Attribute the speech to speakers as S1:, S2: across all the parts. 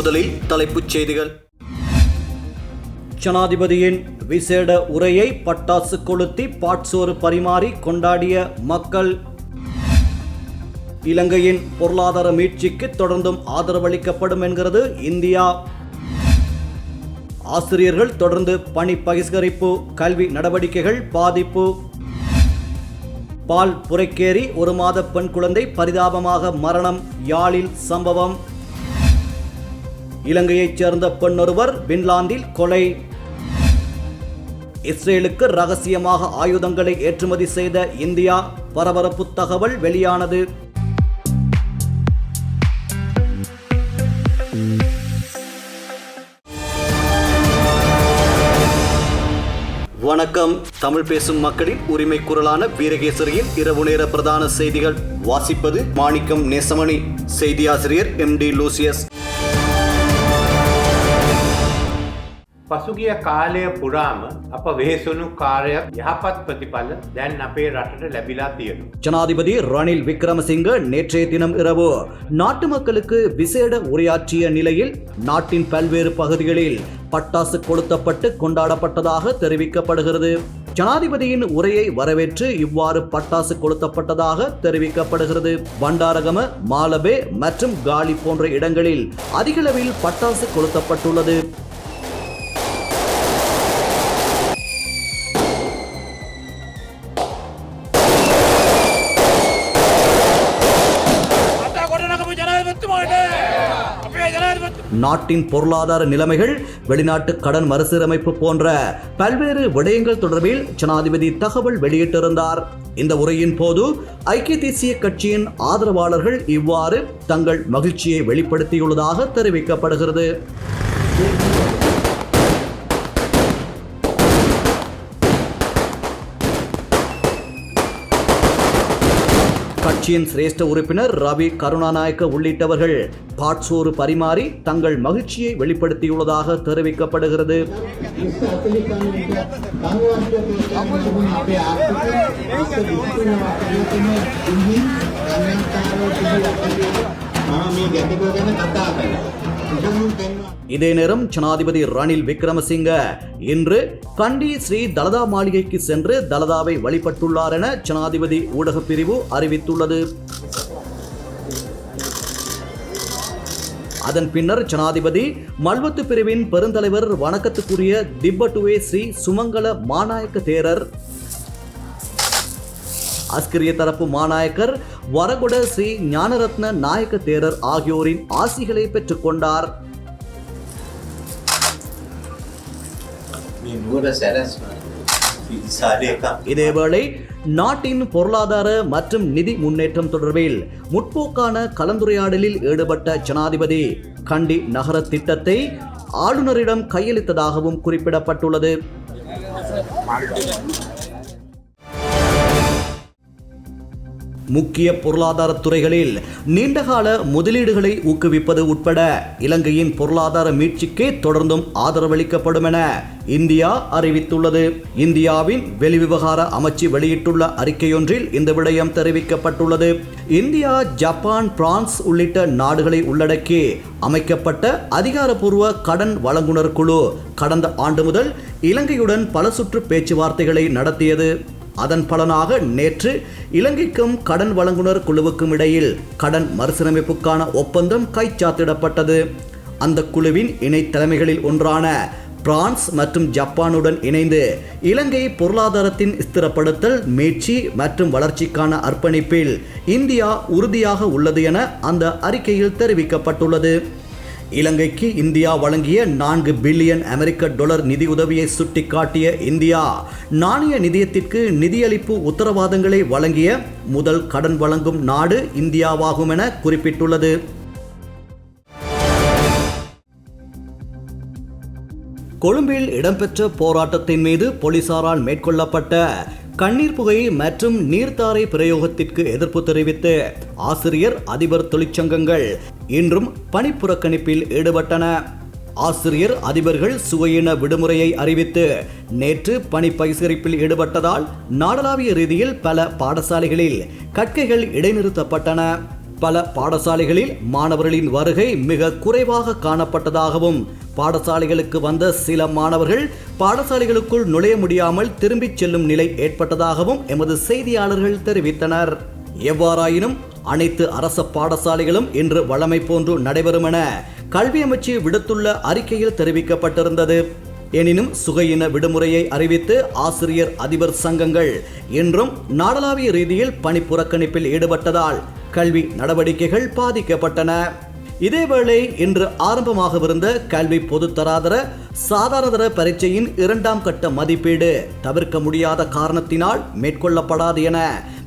S1: முதலில் தலைப்புச் செய்திகள். ஜனாதிபதியின் விசேட உரையை பட்டாசு கொளுத்தி பாட்சோறு பரிமாறி கொண்டாடிய மக்கள். இலங்கையின் பொருளாதார மீட்சிக்கு தொடர்ந்தும் ஆதரவளிக்கப்படும் என்கிறது இந்தியா. ஆசிரியர்கள் தொடர்ந்து பணி பகிஷ்கரிப்பு கல்வி நடவடிக்கைகள் பாதிப்பு. பால் புரைக்கேறி ஒரு மாத பெண் குழந்தை பரிதாபமாக மரணம் யாழில் சம்பவம். இலங்கையைச் சேர்ந்த பெண்ணொருவர் பின்லாந்தில் கொலை. இஸ்ரேலுக்கு ரகசியமாக ஆயுதங்களை ஏற்றுமதி செய்த இந்தியா பரபரப்பு தகவல் வெளியானது. வணக்கம். தமிழ் பேசும் மக்களின் உரிமை குரலான வீரகேசரியின் இரவு நேர பிரதான செய்திகள். வாசிப்பது மாணிக்கம் நேசமணி. செய்தியாசிரியர் எம் டி லூசியஸ்.
S2: පසුගිය කාලය පුරාම අප වෙහෙසුණු කාරයක් යහපත් ප්‍රතිඵල දැන් අපේ රටට ලැබිලා තියෙනු.
S1: ஜனாதிபதி ரணில் விக்ரமசிங்க நேற்றைய தினம் இரவு நாட்டு மக்களுக்கு விசேட உரையாற்றிய நிலையில் நாட்டின் பல்வேறு பகுதிகளில் பட்டாசு கொளுத்தப்பட்டு கொண்டாடப்பட்டதாக தெரிவிக்கப்படுகிறது ஜனாதிபதியின் உரையை வரவேற்று இவ்வாறு பட்டாசு கொளுத்தப்பட்டதாக தெரிவிக்கப்படுகிறது பண்டாரகம மாலபே மற்றும் காலி போன்ற இடங்களில் அதிகளவில் பட்டாசு கொளுத்தப்பட்டுள்ளது நாட்டின் பொருளாதார நிலைமைகள் வெளிநாட்டு கடன் மறுசீரமைப்பு போன்ற பல்வேறு விடயங்கள் தொடர்பில் ஜனாதிபதி தகவல் வெளியிட்டிருந்தார். இந்த உரையின் போது ஐக்கிய தேசிய கட்சியின் ஆதரவாளர்கள் இவ்வாறு தங்கள் மகிழ்ச்சியை வெளிப்படுத்தியுள்ளதாக தெரிவிக்கப்படுகிறது. கட்சியின் சிரேஷ்ட உறுப்பினர் ரவி கருணாநாயக்க உள்ளிட்டவர்கள் பாட்சோறு பரிமாறி தங்கள் மகிழ்ச்சியை வெளிப்படுத்தியுள்ளதாக தெரிவிக்கப்படுகிறது. இதே நேரம் ஜனாதிபதி ரணில் விக்ரமசிங்க இன்று கண்டி ஸ்ரீ தலதா மாளிகைக்கு சென்று தலதாவை வழிபட்டுள்ளார் என ஜனாதிபதி ஊடக பிரிவு அறிவித்துள்ளது. அதன் பின்னர் ஜனாதிபதி மல்வத்து பிரிவின் பெருந்தலைவர் வணக்கத்துக்குரிய திப்பட்டுவே ஸ்ரீ சுமங்கல மாநாயக்க தேரர் ஆஸ்கிரிய தரப்பு மாநாயக்கர் வரகுட ஸ்ரீ ஞானரத்ன நாயக்க தேரர் ஆகியோரின் ஆசிகளை பெற்றுக்கொண்டார் இதேவேளை நாட்டின் பொருளாதார மற்றும் நிதி முன்னேற்றம் தொடர்பில் முற்போக்கான கலந்துரையாடலில் ஈடுபட்ட ஜனாதிபதி கண்டி நகர திட்டத்தை ஆளுநரிடம் கையளித்ததாகவும் குறிப்பிடப்பட்டுள்ளது. முக்கிய பொருளாதார துறைகளில் நீண்டகால முதலீடுகளை ஊக்குவிப்பது உட்பட இலங்கையின் பொருளாதார மீட்சிக்கு தொடர்ந்தும் ஆதரவளிக்கப்படும் என இந்தியா அறிவித்துள்ளது. இந்தியாவின் வெளிவிவகார அமைச்சு வெளியிட்டுள்ள அறிக்கையொன்றில் இந்த விடயம் தெரிவிக்கப்பட்டுள்ளது. இந்தியா ஜப்பான் பிரான்ஸ் உள்ளிட்ட நாடுகளை உள்ளடக்கி அமைக்கப்பட்ட அதிகாரப்பூர்வ கடன் வழங்குனர் குழு கடந்த ஆண்டு முதல் இலங்கையுடன் பல சுற்று பேச்சுவார்த்தைகளை நடத்தியது. அதன் பலனாக நேற்று இலங்கைக்கும் கடன் வழங்குனர் குழுவுக்கும் இடையில் கடன் மறுசீரமைப்புக்கான ஒப்பந்தம் கைச்சாத்திடப்பட்டது. அந்த குழுவின் இணை தலைமைகளில் ஒன்றான பிரான்ஸ் மற்றும் ஜப்பானுடன் இணைந்து இலங்கை பொருளாதாரத்தின் ஸ்திரப்படுத்தல் மீட்சி மற்றும் வளர்ச்சிக்கான அர்ப்பணிப்பில் இந்தியா உறுதியாக உள்ளது என அந்த அறிக்கையில் தெரிவிக்கப்பட்டுள்ளது. இலங்கைக்கு இந்தியா வழங்கிய நான்கு பில்லியன் அமெரிக்க டாலர் நிதி உதவியை சுட்டிக்காட்டிய இந்தியா நாணய நிதியத்திற்கு நிதியளிப்பு உத்தரவாதங்களை வழங்கிய முதல் கடன் வழங்கும் நாடு இந்தியாவாகும் என குறிப்பிட்டுள்ளது. கொழும்பில் இடம்பெற்ற போராட்டத்தின் மீது போலீசாரால் மேற்கொள்ளப்பட்ட கண்ணீர் புகை மற்றும் நீர்த்தாரை பிரயோகத்திற்கு எதிர்ப்பு தெரிவித்து ஆசிரியர் அதிபர் தொழிற்சங்கங்கள் இன்றும் பணிப்புறக்கணிப்பில் ஈடுபட்டன. ஆசிரியர் அதிபர்கள் சுவையின விடுமுறையை அறிவித்து நேற்று பணி பகிஷ்கரிப்பில் ஈடுபட்டதால் நாடளாவிய ரீதியில் பல பாடசாலைகளில் கற்கைகள் இடைநிறுத்தப்பட்டன. பல பாடசாலைகளில் மாணவர்களின் வருகை மிக குறைவாக காணப்பட்டதாகவும் பாடசாலைகளுக்கு வந்த சில மாணவர்கள் பாடசாலைகளுக்குள் நுழைய முடியாமல் திரும்பிச் செல்லும் நிலை ஏற்பட்டதாகவும் எமது செய்தியாளர்கள் தெரிவித்தனர். எவ்வாறாயினும் அனைத்து அரச பாடசாலைகளும் இன்று வழமை போன்று நடைபெறும் என கல்வி அமைச்சு விடுத்துள்ள அறிக்கையில் தெரிவிக்கப்பட்டிருந்தது. எனினும் சுகையின விடுமுறையை அறிவித்து ஆசிரியர் அதிபர் சங்கங்கள் இன்றும் நாடளாவிய ரீதியில் பணி புறக்கணிப்பில் ஈடுபட்டதால் கல்வி நடவடிக்கைகள் பாதிக்கப்பட்டன. இதேவேளை இன்று ஆரம்பமாகவிருந்த கல்வி பொதுத்தராதர சாதாரணதர பரீட்சையின் இரண்டாம் கட்ட மதிப்பீடு தவிர்க்க முடியாத காரணத்தினால் மேற்கொள்ளப்படாது என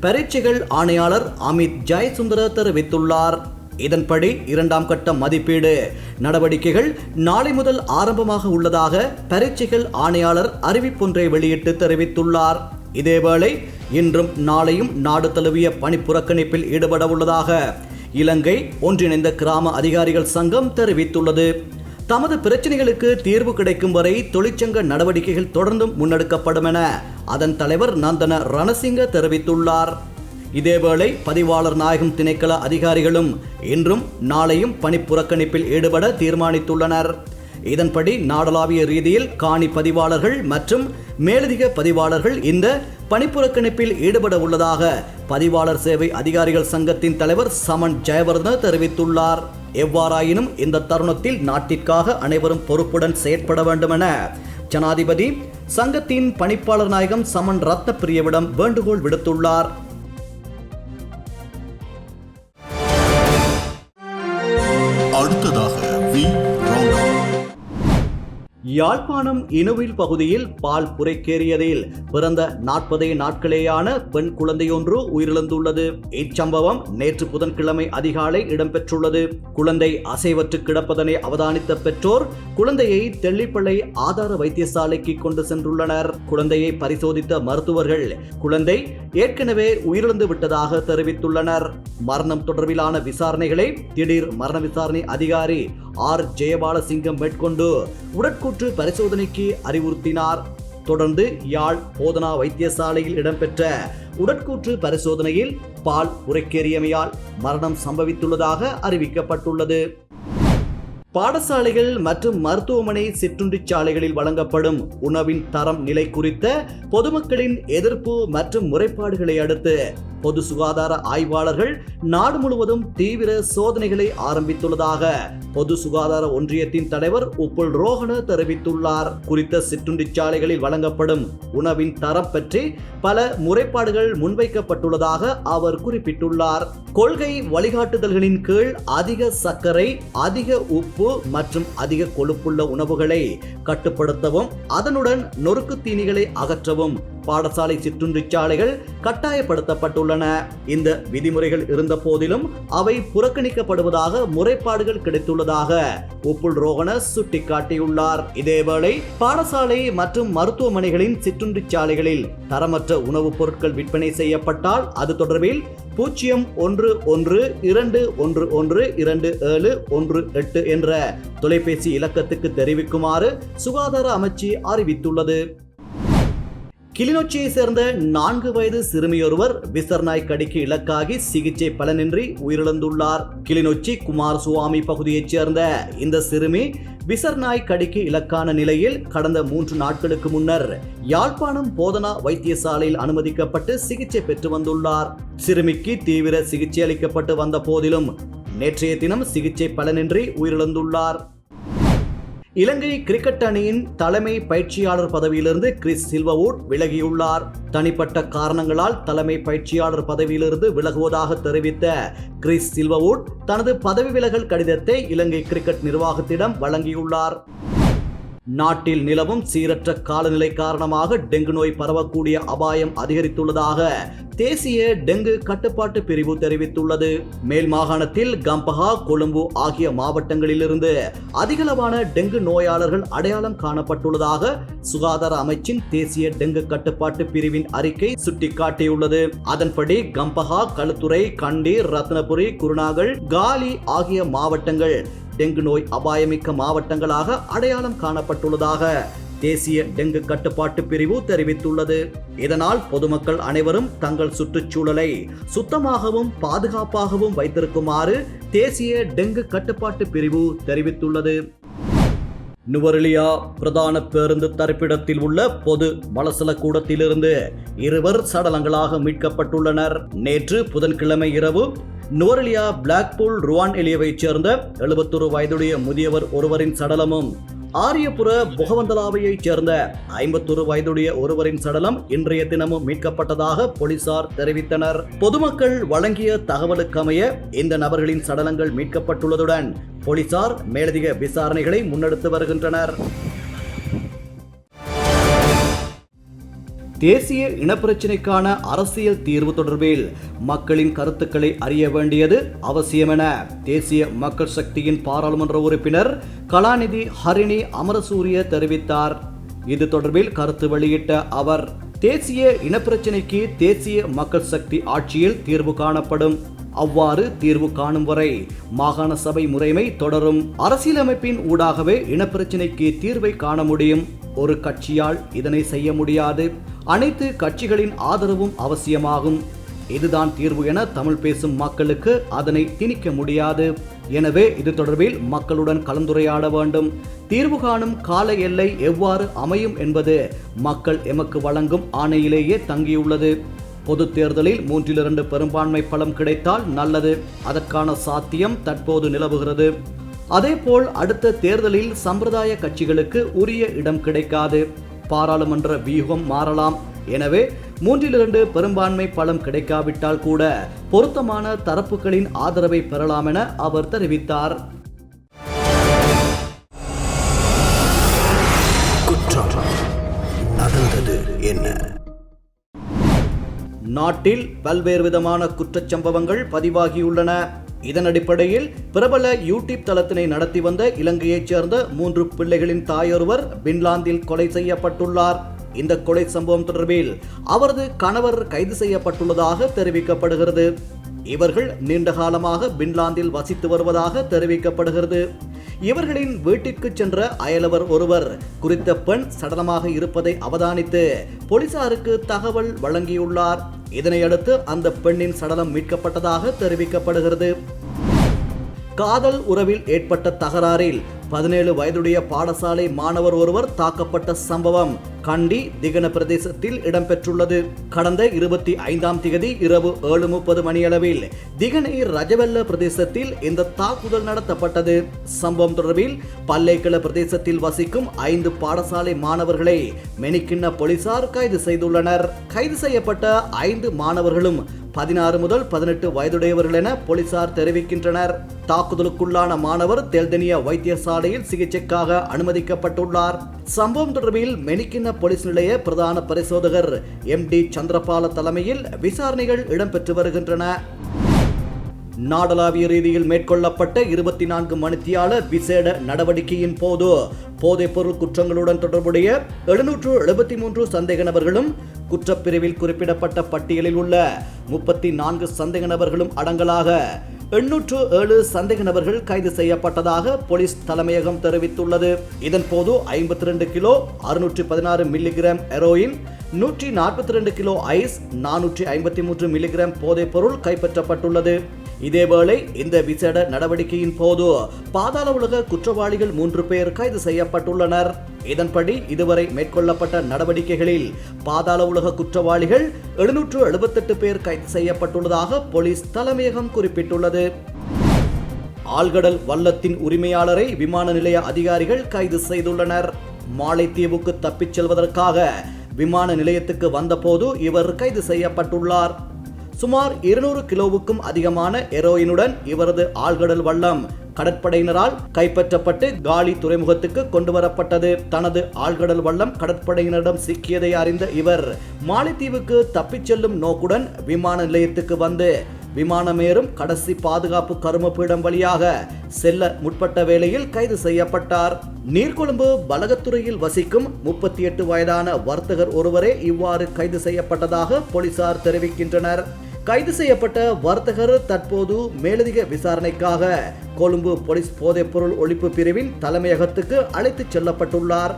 S1: பரீட்சைகள் ஆணையாளர் அமித் ஜெயசுந்தர தெரிவித்துள்ளார். இதன்படி இரண்டாம் கட்ட மதிப்பீடு நடவடிக்கைகள் நாளை முதல் ஆரம்பமாக உள்ளதாக பரீட்சைகள் ஆணையாளர் அறிவிப்பொன்றை வெளியிட்டு தெரிவித்துள்ளார். இதேவேளை இன்றும் நாளையும் நாடு தழுவிய பணி புறக்கணிப்பில் ஈடுபட உள்ளதாக இலங்கை ஒன்றிணைந்த கிராம அதிகாரிகள் சங்கம் தெரிவித்துள்ளது. தமது பிரச்சனைகளுக்கு தீர்வு கிடைக்கும் வரை தொழிற்சங்க நடவடிக்கைகள் தொடர்ந்தும் முன்னெடுக்கப்படும் என அதன் தலைவர் நந்தன ரணசிங்க தெரிவித்துள்ளார். இதேவேளை பதிவாளர் நாயகம் திணைக்கள அதிகாரிகளும் இன்றும் நாளையும் பணி புறக்கணிப்பில் ஈடுபட தீர்மானித்துள்ளனர். இதன்படி நாடளாவிய ரீதியில் காணி பதிவாளர்கள் மற்றும் மேலதிக பதிவாளர்கள் இந்த பணிப்புறக்கணிப்பில் ஈடுபட உள்ளதாக பதிவாளர் சேவை அதிகாரிகள் சங்கத்தின் தலைவர் சமன் ஜெயவர்தன தெரிவித்துள்ளார். எவ்வாறாயினும் இந்த தருணத்தில் நாட்டிற்காக அனைவரும் பொறுப்புடன் செயற்பட வேண்டும் என ஜனாதிபதி சங்கத்தின் பணிப்பாளர் நாயகம் சமன் ரத்னப்பிரியவிடம் வேண்டுகோள் விடுத்துள்ளார்.
S3: அடுத்ததாக வி
S1: யாழ்ப்பாணம் இனுவில் பகுதியில் பால் புரைக்கேறியதில் பிறந்த நாற்பதே நாட்களேயான பெண் குழந்தையொன்று உயிரிழந்துள்ளது. இச்சம்பவம் நேற்று புதன்கிழமை அதிகாலை இடம்பெற்றுள்ளது. குழந்தை அசைவற்று கிடப்பதனை அவதானித்த பெற்றோர் குழந்தையை தெள்ளிப்பள்ளை ஆதார வைத்தியசாலைக்கு கொண்டு சென்றுள்ளனர். குழந்தையை பரிசோதித்த மருத்துவர்கள் குழந்தை ஏற்கனவே உயிரிழந்து விட்டதாக தெரிவித்துள்ளனர். மரணம் தொடர்பிலான விசாரணைகளை திடீர் மரண விசாரணை அதிகாரி ஆர். ஜெயபாலசிங்கம் மேற்கொண்டு உடற்கூற்று பரிசோதனைக்கு அறிவுறுத்தினார். தொடர்ந்து யாழ் போதனா வைத்தியசாலையில் இடம்பெற்ற உடற்கூற்று பரிசோதனையில் பால் உரைக்கேறியமையால் மரணம் சம்பவித்துள்ளதாக அறிவிக்கப்பட்டுள்ளது. பாடசாலைகள் மற்றும் மருத்துவமனை சிற்றுண்டிச் சாலைகளில் வழங்கப்படும் உணவின் தரம் நிலை குறித்த பொதுமக்களின் எதிர்ப்பு மற்றும் முறைப்பாடுகளை அடுத்து பொது சுகாதார ஆய்வாளர்கள் நாடு முழுவதும் தீவிர சோதனைகளை ஆரம்பித்துள்ளதாக பொது சுகாதார ஒன்றியத்தின் தலைவர் உப்புல் ரோஹன தெரிவித்துள்ளார். குறித்த சிற்றுண்டிச்சாலைகளில் வழங்கப்படும் உணவின் தரம் பற்றி பல முறைப்பாடுகள் முன்வைக்கப்பட்டுள்ளதாக அவர் குறிப்பிட்டுள்ளார். கொள்கை வழிகாட்டுதல்களின் கீழ் அதிக சர்க்கரை அதிக உப்பு மற்றும் அதிக கொழுப்புள்ள உணவுகளை கட்டுப்படுத்தவும் அதனுடன் நொறுக்கு தீனிகளை அகற்றவும் பாடசாலை சிற்றுண்டிச்சாலைகள் சாலைகள் கட்டாயப்படுத்தப்பட்டுள்ளன இந்த விதிமுறைகள் இருந்த போதிலும் அவை புறக்கணிக்கப்படுவதாக முறைப்பாடுகள் கிடைத்துள்ளதாக உப்புல் ரோகன சுட்டிக்காட்டியுள்ளார். இதேவேளை பாடசாலை மற்றும் மருத்துவமனைகளின் சிற்றுண்டிச் சாலைகளில் தரமற்ற உணவுப் பொருட்கள் விற்பனை செய்யப்பட்டால் அது தொடர்பில் பூஜ்ஜியம் ஒன்று ஒன்று இரண்டு ஒன்று ஒன்று இரண்டு ஏழு ஒன்று எட்டு என்ற தொலைபேசி இலக்கத்துக்கு தெரிவிக்குமாறு சுகாதார அமைச்சு அறிவித்துள்ளது. கிளிநொச்சியை சேர்ந்த நான்கு வயது சிறுமியொருவர் விசர்நாய் கடிக்கு இலக்காகி சிகிச்சை பலனின்றி உயிரிழந்துள்ளார். கிளிநொச்சி குமார் சுவாமி பகுதியைச் சேர்ந்த இந்த சிறுமி விசர்நாய் கடிக்கு இலக்கான நிலையில் கடந்த மூன்று நாட்களுக்கு முன்னர் யாழ்ப்பாணம் போதனா வைத்தியசாலையில் அனுமதிக்கப்பட்டு சிகிச்சை பெற்று வந்துள்ளார். சிறுமிக்கு தீவிர சிகிச்சை அளிக்கப்பட்டு வந்த போதிலும் நேற்றைய தினம் சிகிச்சை பலனின்றி உயிரிழந்துள்ளார். இலங்கை கிரிக்கெட் அணியின் தலைமை பயிற்சியாளர் பதவியிலிருந்து கிறிஸ் சில்வவுட் விலகியுள்ளார். தனிப்பட்ட காரணங்களால் தலைமை பயிற்சியாளர் பதவியிலிருந்து விலகுவதாக தெரிவித்த கிறிஸ் சில்வவுட் தனது பதவி விலகல் கடிதத்தை இலங்கை கிரிக்கெட் நிர்வாகத்திடம் வழங்கியுள்ளார். நாட்டில் நிலவும் சீரற்ற காலநிலை காரணமாக டெங்கு நோய் பரவக்கூடிய அபாயம் அதிகரித்துள்ளதாக தேசிய டெங்கு கட்டுப்பாட்டு பிரிவு தெரிவித்துள்ளது. மேல் மாகாணத்தில் கம்பஹா கொழும்பு ஆகிய மாவட்டங்களிலிருந்து அதிகளவான டெங்கு நோயாளர்கள் அடையாளம் காணப்பட்டுள்ளதாக சுகாதார அமைச்சின் தேசிய டெங்கு கட்டுப்பாட்டு பிரிவின் அறிக்கை சுட்டிக்காட்டியுள்ளது. அதன்படி கம்பஹா களுத்துறை கண்டி ரத்னபுரி குருநாகல் காலி ஆகிய மாவட்டங்கள் டெங்கு நோய் அபாயமிக்க மாவட்டங்களாக அடையாளம் காணப்பட்டுள்ளதாக தேசிய டெங்கு கட்டுப்பாட்டு பிரிவு தெரிவித்துள்ளது. இதனால் பொதுமக்கள் அனைவரும் தங்கள் சுற்றுச்சூழலை சுத்தமாகவும் பாதுகாப்பாகவும் வைத்திருக்குமாறு தேசிய டெங்கு கட்டுப்பாட்டு பிரிவு தெரிவித்துள்ளது. நுவரெலியா பிரதான பேருந்து தரிப்பிடத்தில் உள்ள பொது மலசல கூடத்திலிருந்து இருவர் சடலங்களாக மீட்கப்பட்டுள்ளனர். நேற்று புதன்கிழமை இரவு நுவரெலியா பிளாக்பூல் ருவான் எலியவைச் சேர்ந்த எழுபத்தொரு வயதுடைய முதியவர் ஒருவரின் சடலமும் ஆரியபுர புகவந்தலாவையைச் சேர்ந்த ஐம்பத்தொரு வயதுடைய ஒருவரின் சடலம் இன்றைய தினமும் மீட்கப்பட்டதாக போலீசார் தெரிவித்தனர். பொதுமக்கள் வழங்கிய தகவலுக்கமைய இந்த நபர்களின் சடலங்கள் மீட்கப்பட்டுள்ளதுடன் போலீசார் மேலதிக விசாரணைகளை முன்னெடுத்து வருகின்றனர். தேசிய இனப்பிரச்சினைக்கான அரசியல் தீர்வு தொடர்பில் மக்களின் கருத்துக்களை அறிய வேண்டியது அவசியம் என தேசிய மக்கள் சக்தியின் பாராளுமன்ற உறுப்பினர் கலாநிதி ஹரிணி அமரசூரிய தெரிவித்தார். இது தொடர்பில் கருத்து வெளியிட்ட அவர் தேசிய இனப்பிரச்சினைக்கு தேசிய மக்கள் சக்தி ஆட்சியில் தீர்வு காணப்படும். அவ்வாறு தீர்வு காணும் வரை மாகாண சபை முறைமை தொடரும். அரசியலமைப்பின் ஊடாகவே இனப்பிரச்சினைக்கு தீர்வை காண முடியும். ஒரு கட்சியால் இதனை செய்ய முடியாது. அனைத்து கட்சிகளின் ஆதரவும் அவசியமாகும். இதுதான் தீர்வு என தமிழ் பேசும் மக்களுக்கு அதனை திணிக்க முடியாது. எனவே இது தொடர்பில் மக்களுடன் கலந்துரையாட வேண்டும். தீர்வு காணும் கால எல்லை எவ்வாறு அமையும் என்பது மக்கள் எமக்கு வழங்கும் ஆணையிலேயே தங்கியுள்ளது. பொது தேர்தலில் மூன்றில் இரண்டு பெரும்பான்மை பலம் கிடைத்தால் நல்லது. அதற்கான சாத்தியம் தற்போது நிலவுகிறது. அதேபோல் அடுத்த தேர்தலில் சம்பிரதாய கட்சிகளுக்கு உரிய இடம் கிடைக்காது. பாராளுமன்ற வியூகம் மாறலாம். எனவே மூன்றில் இரண்டு பெரும்பான்மை பலம் கிடைக்காவிட்டால் கூட பொருத்தமான தரப்புகளின் ஆதரவை பெறலாம் என அவர் தெரிவித்தார்.
S3: நடந்தது என்ன?
S1: நாட்டில் பல்வேறு விதமான குற்றச்சம்பவங்கள் பதிவாகியுள்ளன. இதன் அடிப்படையில் பிரபல யூடியூப் தளத்தினை நடத்தி வந்த இலங்கையைச் சேர்ந்த மூன்று பிள்ளைகளின் தாயொருவர் பின்லாந்தில் கொலை செய்யப்பட்டுள்ளார். இந்த கொலை சம்பவம் தொடர்பில் அவரது கணவர் கைது செய்யப்பட்டுள்ளதாக தெரிவிக்கப்படுகிறது. இவர்கள் நீண்ட காலமாக பின்லாந்தில் வசித்து வருவதாக தெரிவிக்கப்படுகிறது. இவர்களின் வீட்டிற்கு சென்ற அயலவர் ஒருவர் குறித்த பெண் சடலமாக இருப்பதை அவதானித்து போலீசாருக்கு தகவல் வழங்கியுள்ளார். இதனையடுத்து அந்த பெண்ணின் சடலம் மீட்கப்பட்டதாக தெரிவிக்கப்படுகிறது. காதல் உறவில் ஏற்பட்ட தகராறில் பதினேழு வயதுடைய பாடசாலை மாணவர் ஒருவர் தாக்கப்பட்ட சம்பவம் கண்டி திகன பிரதேசத்தில் இடம்பெற்றுள்ளது. கடந்த இருபத்தி ஐந்தாம் திகதி இரவு ஏழு முப்பது மணியளவில் திகனை ரஜவெல்ல பிரதேசத்தில் இந்த தாக்குதல் நடத்தப்பட்டது. சம்பவம் தொடர்பில் பல்லைக்கல பிரதேசத்தில் வசிக்கும் ஐந்து பாடசாலை மாணவர்களை மெனிக்கிண்ண போலீசார் கைது செய்துள்ளனர். கைது செய்யப்பட்ட ஐந்து மாணவர்களும் பதினாறு முதல் பதினெட்டு வயதுடையவர்கள் என போலீசார் தெரிவிக்கின்றனர். தாக்குதலுக்குள்ளான மாணவர் தெல்தனியா வைத்தியசாலையில் சிகிச்சைக்காக அனுமதிக்கப்பட்டுள்ளார். சம்பவம் தொடர்பில் மெனிக்கின போலீஸ் நிலைய பிரதான பரிசோதகர் எம் டி சந்திரபால தலைமையில் விசாரணைகள் இடம்பெற்று வருகின்றன. நாடளாவிய ரீதியில் மேற்கொள்ளப்பட்ட இருபத்தி நான்கு மணித்தியால விசேட நடவடிக்கையின் போது போதைப்பொருள் குற்றங்களுடன் தொடர்புடைய எழுநூற்று எழுபத்தி மூன்று சந்தேக நபர்களும் குற்றப்பிரிவில் குறிப்பிடப்பட்ட பட்டியலில் உள்ள முப்பத்தி நான்கு சந்தேக நபர்களும் அடங்கலாக எண்ணூற்று ஏழு சந்தேக நபர்கள் கைது செய்யப்பட்டதாக போலீஸ் தலைமையகம் தெரிவித்துள்ளது. இதன் போது ஐம்பத்தி ரெண்டு கிலோ அறுநூற்றி பதினாறு மில்லிகிராம் ஹெரோயின் நூற்றி நாற்பத்தி ரெண்டு கிலோ ஐஸ் நானூற்றி ஐம்பத்தி மூன்று மில்லிகிராம் போதைப் பொருள் கைப்பற்றப்பட்டுள்ளது. இதேவேளை இந்த விசேட நடவடிக்கையின் போது பாதாள உலக குற்றவாளிகள் மூன்று பேர் கைது செய்யப்பட்டுள்ளனர். இதன்படி இதுவரை மேற்கொள்ளப்பட்ட நடவடிக்கைகளில் பாதாள உலக குற்றவாளிகள் எழுநூற்று எழுபத்தெட்டு பேர் கைது செய்யப்பட்டுள்ளதாக போலீஸ் தலைமையகம் குறிப்பிட்டுள்ளது. ஆழ்கடல் வல்லத்தின் உரிமையாளரை விமான நிலைய அதிகாரிகள் கைது செய்துள்ளனர். மாலைத்தீவுக்கு தப்பிச் செல்வதற்காக விமான நிலையத்துக்கு வந்தபோது இவர் கைது செய்யப்பட்டுள்ளார். சுமார் இருநூறு கிலோவுக்கும் அதிகமான ஹெரோயினுடன் இவரது ஆழ்கடல் வள்ளம் கடற்படையினரால் கைப்பற்றப்பட்டு காலி துறைமுகத்துக்கு கொண்டு வரப்பட்டது தனது ஆழ்கடல் வள்ளம் கடற்படையினரிடம் சிக்கியதை அறிந்த இவர் மாலைத்தீவுக்கு தப்பிச் செல்லும் நோக்குடன் விமான நிலையத்துக்கு வந்து விமானமேறும் கடைசி பாதுகாப்பு கருமப்பீடம் வழியாக செல்ல முற்பட்ட வேளையில் கைது செய்யப்பட்டார். நீர்கொழும்பு பலகத்துறையில் வசிக்கும் முப்பத்தி எட்டு வயதான வர்த்தகர் ஒருவரே இவ்வாறு கைது செய்யப்பட்டதாக போலீசார் தெரிவிக்கின்றனர். கைது செய்யப்பட்ட வர்த்தகர் தற்போது மேலதிக விசாரணைக்காக கொழும்பு போலீஸ் போதைப்பொருள் ஒழிப்பு பிரிவின் தலைமையகத்துக்கு அழைத்துச் செல்லப்பட்டுள்ளார்.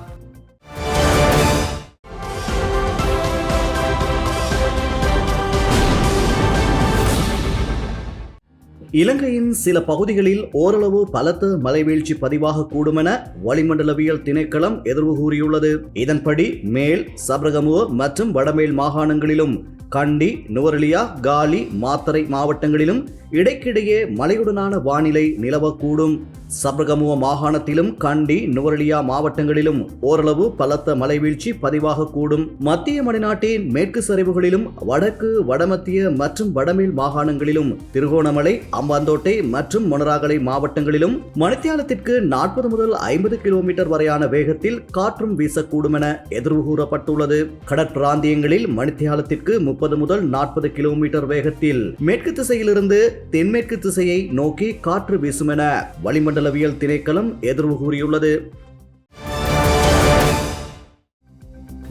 S1: இலங்கையின் சில பகுதிகளில் ஓரளவு பலத்த மலைவீழ்ச்சி பதிவாக கூடும் என வளிமண்டலவியல் திணைக்களம் எதிர்வு கூறியுள்ளது. இதன்படி மேல் சபரகமுவ மற்றும் வடமேல் மாகாணங்களிலும் கண்டி நுவரெலியா காலி மாத்தரை மாவட்டங்களிலும் இடைக்கிடையே மழையுடனான வானிலை நிலவக்கூடும். சபரகமுவ மாகாணத்திலும் கண்டி நுவரெலியா மாவட்டங்களிலும் ஓரளவு பலத்த மழைவீழ்ச்சி பதிவாகக்கூடும். மத்திய மலைநாட்டின் மேற்கு சரிவுகளிலும் வடக்கு வடமத்திய மற்றும் வடமேல் மாகாணங்களிலும் திருகோணமலை அம்பாந்தோட்டை மற்றும் மொனராகலை மாவட்டங்களிலும் மணித்தியாலத்திற்கு நாற்பது முதல் ஐம்பது கிலோமீட்டர் வரையான வேகத்தில் காற்றும் வீசக்கூடும் என எதிர்வு கூறப்பட்டுள்ளது கடற்பிராந்தியங்களில் மணித்தியாலத்திற்கு முப்பது முதல் நாற்பது கிலோமீட்டர் வேகத்தில் மேற்கு திசையிலிருந்து தென்மேற்கு திசையை நோக்கி காற்று வீசும் என வளிமண்டலவியல் திணைக்களம் எதிர்வு கூறியுள்ளது.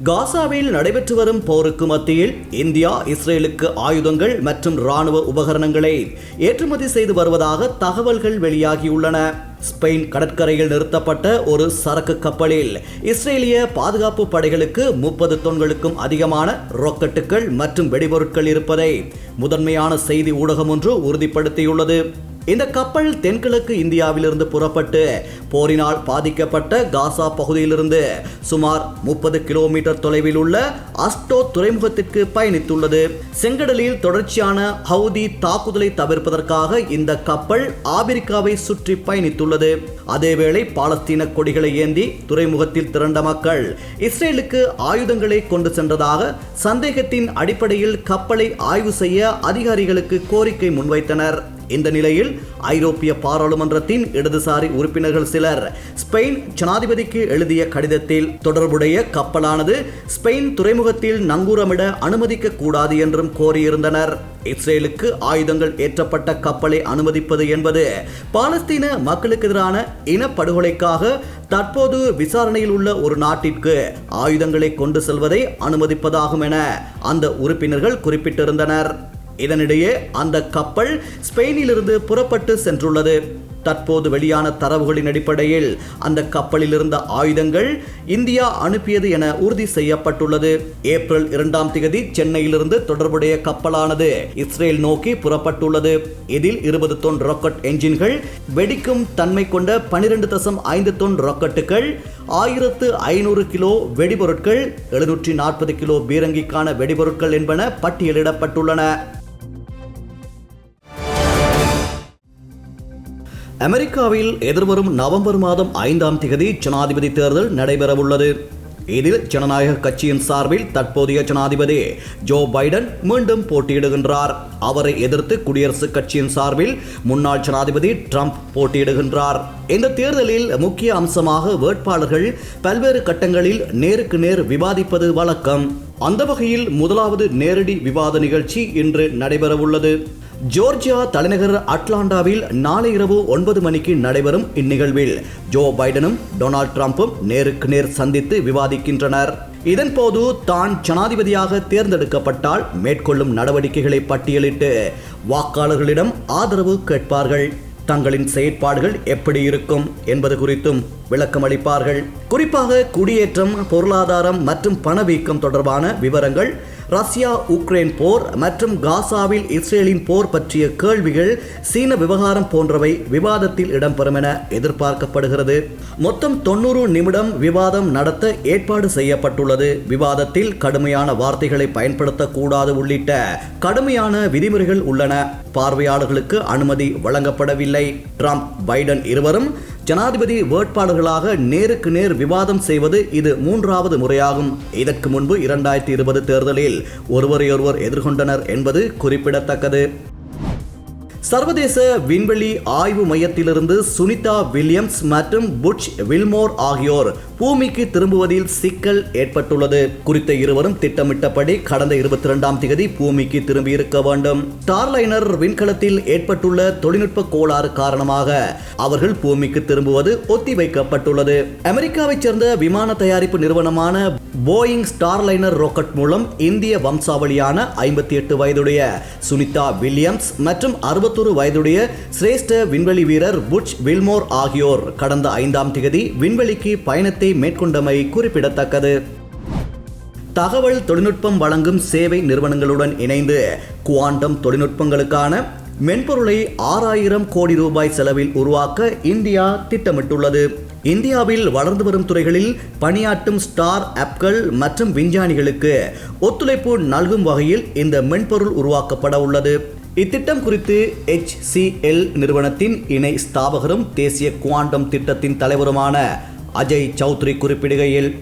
S1: காசாவில் நடைபெற்று வரும் போருக்கு மத்தியில் இந்தியா இஸ்ரேலுக்கு ஆயுதங்கள் மற்றும் ராணுவ உபகரணங்களை ஏற்றுமதி செய்து வருவதாக தகவல்கள் வெளியாகியுள்ளன. ஸ்பெயின் கடற்கரையில் நிறுத்தப்பட்ட ஒரு சரக்கு கப்பலில் இஸ்ரேலிய பாதுகாப்பு படைகளுக்கு முப்பது தொன்களுக்கும் அதிகமான ராக்கெட்டுகள் மற்றும் வெடிபொருட்கள் இருப்பதை முதன்மையான செய்தி ஊடகம் ஒன்று உறுதிப்படுத்தியுள்ளது. இந்த கப்பல் தென்கிழக்கு இந்தியாவிலிருந்து புறப்பட்டு போரினால் பாதிக்கப்பட்ட காசா பகுதியிலிருந்து சுமார் முப்பது கிலோமீட்டர் தொலைவில் உள்ள அஸ்டோ துறைமுகத்திற்கு பயணித்துள்ளது. செங்கடலில் தொடர்ச்சியான ஹவுதி தாக்குதலை தவிர்ப்பதற்காக இந்த கப்பல் ஆபிரிக்காவை சுற்றி பயணித்துள்ளது. அதேவேளை பாலஸ்தீன கொடிகளை ஏந்தி துறைமுகத்தில் திரண்ட மக்கள் இஸ்ரேலுக்கு ஆயுதங்களை கொண்டு சென்றதாக சந்தேகத்தின் அடிப்படையில் கப்பலை ஆய்வு செய்ய அதிகாரிகளுக்கு கோரிக்கை முன்வைத்தனர். இந்த நிலையில் ஐரோப்பிய பாராளுமன்றத்தின் இடதுசாரி உறுப்பினர்கள் சிலர் ஸ்பெயின் ஜனாதிபதிக்கு எழுதிய கடிதத்தில் தொடர்புடைய கப்பலானது ஸ்பெயின் துறைமுகத்தில் நங்கூரமிட அனுமதிக்க கூடாது என்றும் கோரியிருந்தனர். இஸ்ரேலுக்கு ஆயுதங்கள் ஏற்றப்பட்ட கப்பலை அனுமதிப்பது என்பது பாலஸ்தீன மக்களுக்கு எதிரான இனப்படுகொலைக்காக தற்போது விசாரணையில் உள்ள ஒரு நாட்டிற்கு ஆயுதங்களை கொண்டு செல்வதை அனுமதிப்பதாகும் என அந்த உறுப்பினர்கள் குறிப்பிட்டிருந்தனர். இதனிடையே அந்த கப்பல் ஸ்பெயினிலிருந்து புறப்பட்டு சென்றுள்ளது. தற்போது வெளியான தரவுகளின் அடிப்படையில் அந்த கப்பலில் இருந்த ஆயுதங்கள் இந்தியா அனுப்பியது என உறுதி செய்யப்பட்டுள்ளது. ஏப்ரல் இரண்டாம் தேதி சென்னையிலிருந்து தொடர்புடைய கப்பலானது இஸ்ரேல் நோக்கி புறப்பட்டுள்ளது. இதில் இருபது தொன் ராக்கெட் என்ஜின்கள் வெடிக்கும் தன்மை கொண்ட பனிரெண்டு தசம் ஐந்து தொன் ராக்கெட்டுகள் ஆயிரத்து ஐநூறு கிலோ வெடிபொருட்கள் எழுநூற்றி நாற்பது கிலோ பீரங்கிக்கான வெடிபொருட்கள் என்பன பட்டியலிடப்பட்டுள்ளன. அமெரிக்காவில் எதிர்வரும் நவம்பர் மாதம் ஐந்தாம் தேதி ஜனாதிபதி தேர்தல் நடைபெறவுள்ளது. இதில் ஜனநாயக கட்சியின் சார்பில் தற்போதைய ஜனாதிபதி ஜோ பைடன் மீண்டும் போட்டியிடுகின்றார். அவரை எதிர்த்து குடியரசுக் கட்சியின் சார்பில் முன்னாள் ஜனாதிபதி ட்ரம்ப் போட்டியிடுகின்றார். இந்த தேர்தலில் முக்கிய அம்சமாக வேட்பாளர்கள் பல்வேறு கட்டங்களில் நேருக்கு நேர் விவாதிப்பது வழக்கம். அந்த வகையில் முதலாவது நேரடி விவாத நிகழ்ச்சி இன்று நடைபெறவுள்ளது. ஜோர்ஜியா தலைநகர் அட்லாண்டாவில் நாளை இரவு ஒன்பது மணிக்கு நடைபெறும் இந்நிகழ்வில் ஜோ பைடனும் டொனால்ட் ட்ரம்ப்பும் நேருக்கு நேர் சந்தித்து விவாதிக்கின்றனர். இதன்போது தான் ஜனாதிபதியாக தேர்ந்தெடுக்கப்பட்டால் மேற்கொள்ளும் நடவடிக்கைகளை பட்டியலிட்டு வாக்காளர்களிடம் ஆதரவு கேட்பார்கள். தங்களின் செயற்பாடுகள் எப்படி இருக்கும் என்பது குறித்தும் விளக்கம் அளிப்பார்கள் குறிப்பாக குடியேற்றம் பொருளாதாரம் மற்றும் பணவீக்கம் தொடர்பான விவரங்கள் ரஷ்யா உக்ரைன் போர் மற்றும் காசாவில் இஸ்ரேலின் போர் பற்றிய கேள்விகள் சீன விவகாரம் போன்றவை விவாதத்தில் இடம்பெறும் என எதிர்பார்க்கப்படுகிறது. மொத்தம் தொண்ணூறு நிமிடம் விவாதம் நடத்த ஏற்பாடு செய்யப்பட்டுள்ளது. விவாதத்தில் கடுமையான வார்த்தைகளை பயன்படுத்தக்கூடாது உள்ளிட்ட கடுமையான விதிமுறைகள் உள்ளன. பார்வையாளர்களுக்கு அனுமதி வழங்கப்படவில்லை. ட்ரம்ப் பைடன் இருவரும் ஜனாதிபதி வேட்பாளர்களாக நேருக்கு நேர் விவாதம் செய்வது இது மூன்றாவது முறையாகும். இதற்கு முன்பு இரண்டாயிரத்தி இருபது தேர்தலில் ஒருவரையொருவர் எதிர்கொண்டனர் என்பது குறிப்பிடத்தக்கது. சர்வதேச விண்வெளி ஆய்வு மையத்திலிருந்து சுனிதா வில்லியம்ஸ் மற்றும் புட்ச் வில்மோர் ஆகியோர் பூமிக்கு திரும்புவதில் சிக்கல் ஏற்பட்டுள்ளது. குறித்த இருவரும் திட்டமிட்டபடி கடந்த இருபத்தி இரண்டாம் தேதி பூமிக்கு திரும்பியிருக்க வேண்டும். ஸ்டார்லைனர் விண்கலத்தில் ஏற்பட்டுள்ள தொழில்நுட்ப கோளாறு காரணமாக அவர்கள் பூமிக்கு திரும்புவது ஒத்திவைக்கப்பட்டுள்ளது. அமெரிக்காவைச் சேர்ந்த விமான தயாரிப்பு நிறுவனமான போயிங் ஸ்டார்லைனர் ராக்கெட் மூலம் இந்திய வம்சாவளியான ஐம்பத்தி எட்டு வயதுடைய சுனிதா வில்லியம்ஸ் மற்றும் அறுபத்தொரு வயதுடைய சிரேஷ்ட விண்வெளி வீரர் புட்ச் வில்மோர் ஆகியோர் கடந்த ஐந்தாம் தேதி விண்வெளிக்கு பயணத்தை மேற்கொண்டமை குறிப்பிடத்தக்கது. தகவல் தொழில்நுட்பம் வழங்கும் சேவை நிறுவனங்களுடன் இணைந்து குவாண்டம் தொழில்நுட்பங்களுக்கான மென்பொருளை ஆறாயிரம் கோடி ரூபாய் செலவில் உருவாக்க இந்தியா திட்டமிட்டுள்ளது. இந்தியாவில் வளர்ந்து வரும் துறைகளில் பணியாற்றும் ஸ்டார் ஆப்கள் மற்றும் விஞ்ஞானிகளுக்கு ஒத்துழைப்பு நல்கும் வகையில் இந்த மென்பொருள் உருவாக்கப்பட உள்ளது. இத்திட்டம் குறித்து HCL நிறுவனத்தின் இணை ஸ்தாபகரும் தேசிய குவாண்டம் திட்டத்தின் தலைவருமான அஜய் சௌத்ரி குறிப்பிடுகையில்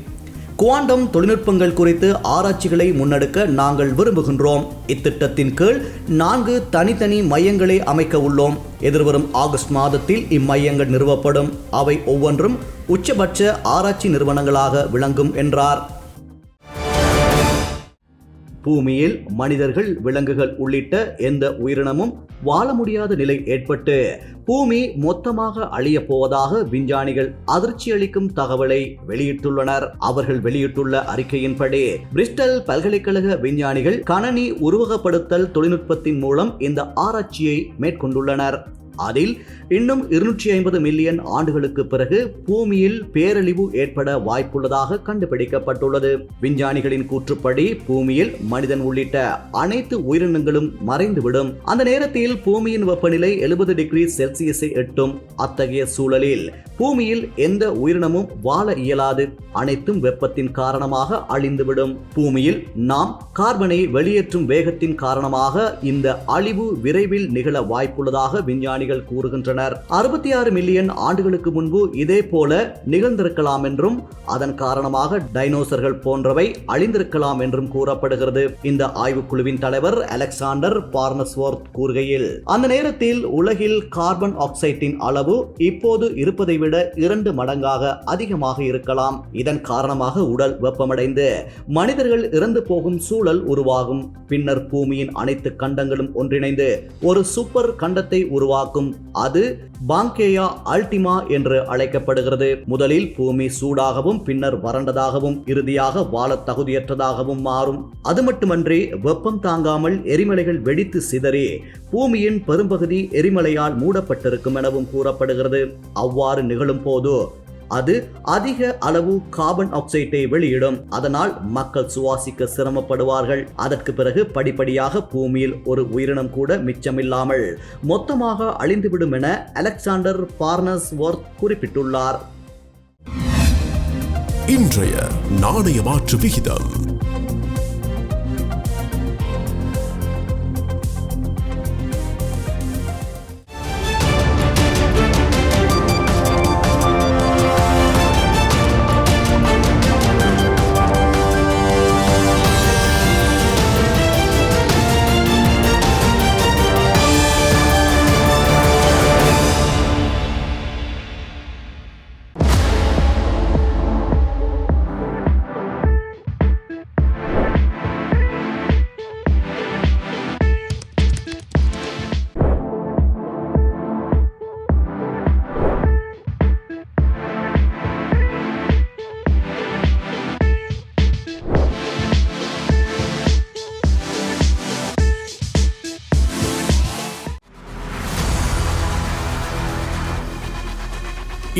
S1: குவாண்டம் தொழில்நுட்பங்கள் குறித்து ஆராய்ச்சிகளை முன்னெடுக்க நாங்கள் விரும்புகின்றோம். இத்திட்டத்தின் கீழ் நான்கு தனித்தனி மையங்களை அமைக்க உள்ளோம். எதிர்வரும் ஆகஸ்ட் மாதத்தில் இம்மையங்கள் நிறுவப்படும். அவை ஒவ்வொன்றும் உச்சபட்ச ஆராய்ச்சி நிறுவனங்களாக விளங்கும் என்றார். பூமியில் மனிதர்கள் விலங்குகள் உள்ளிட்ட எந்த உயிரினமும் வாழ முடியாத நிலை ஏற்பட்டு பூமி மொத்தமாக அழியப் போவதாக விஞ்ஞானிகள் அதிர்ச்சி அளிக்கும் தகவலை வெளியிட்டுள்ளனர். அவர்கள் வெளியிட்டுள்ள அறிக்கையின்படி பிரிஸ்டல் பல்கலைக்கழக விஞ்ஞானிகள் கணனி உருவகப்படுத்தல் தொழில்நுட்பத்தின் மூலம் இந்த ஆராய்ச்சியை மேற்கொண்டுள்ளனர். அதில் இன்னும் இருநூற்றி ஐம்பது மில்லியன் ஆண்டுகளுக்கு பிறகு பூமியில் பேரழிவு ஏற்பட வாய்ப்புள்ளதாக கண்டுபிடிக்கப்பட்டுள்ளது. விஞ்ஞானிகளின் கூற்றுப்படி பூமியில் மனிதன் உள்ளிட்ட அனைத்து உயிரினங்களும் மறைந்துவிடும். அந்த நேரத்தில் பூமியின் வெப்பநிலை எழுபது டிகிரி செல்சியஸை எட்டும். அத்தகைய சூழலில் பூமியில் எந்த உயிரினமும் வாழ இயலாது. அனைத்தும் வெப்பத்தின் காரணமாக அழிந்துவிடும். பூமியில் நாம் கார்பனை வெளியேற்றும் வேகத்தின் காரணமாக இந்த அழிவு விரைவில் நிகழ வாய்ப்புள்ளதாக விஞ்ஞானி விஞ்ஞானிகள் கூறுகின்றனர். அறுபத்தி ஆறு மில்லியன் ஆண்டுகளுக்கு முன்பு இதே போல நிகழ்ந்திருக்கலாம் என்றும் அதன் காரணமாக டைனோசர்கள் போன்றவை அழிந்திருக்கலாம் என்றும் கூறப்படுகிறது. இந்த ஆய்வுக்குழுவின் தலைவர் அலெக்சாண்டர் பார்னஸ்வர்த் கூறுகையில் அந்த நேரத்தில் உலகில் கார்பன் ஆக்சைட்டின் அளவு இப்போது இருப்பதை விட இரண்டு மடங்காக அதிகமாக இருக்கலாம். இதன் காரணமாக உடல் வெப்பமடைந்து மனிதர்கள் இறந்து போகும் சூழல் உருவாகும். பின்னர் பூமியின் அனைத்து கண்டங்களும் ஒன்றிணைந்து ஒரு சூப்பர் கண்டத்தை உருவாக்கும். அது பாங்கேயா அல்டிமா என்று அழைக்கப்படுகிறது. முதலில் பூமி சூடாகவும் பின்னர் வறண்டதாகவும் இறுதியாக வாழ தகுதியற்றதாகவும் மாறும். அது மட்டுமன்றி வெப்பம் தாங்காமல் எரிமலைகள் வெடித்து சிதறி பூமியின் பெரும்பகுதி எரிமலையால் மூடப்பட்டிருக்கும் எனவும் கூறப்படுகிறது. அவ்வாறு நிகழும் போது அது அதிக அளவு கார்பன் ஆக்சைட்டை வெளியிடும். அதனால் மக்கள் சுவாசிக்க சிரமப்படுவார்கள். அதற்கு பிறகு படிப்படியாக பூமியில் ஒரு உயிரினம் கூட மிச்சமில்லாமல் மொத்தமாக அழிந்துவிடும் என அலெக்சாண்டர் பார்னஸ் ஒர்த் குறிப்பிட்டுள்ளார்.
S4: இன்றைய நாணய மாற்று விகிதம்.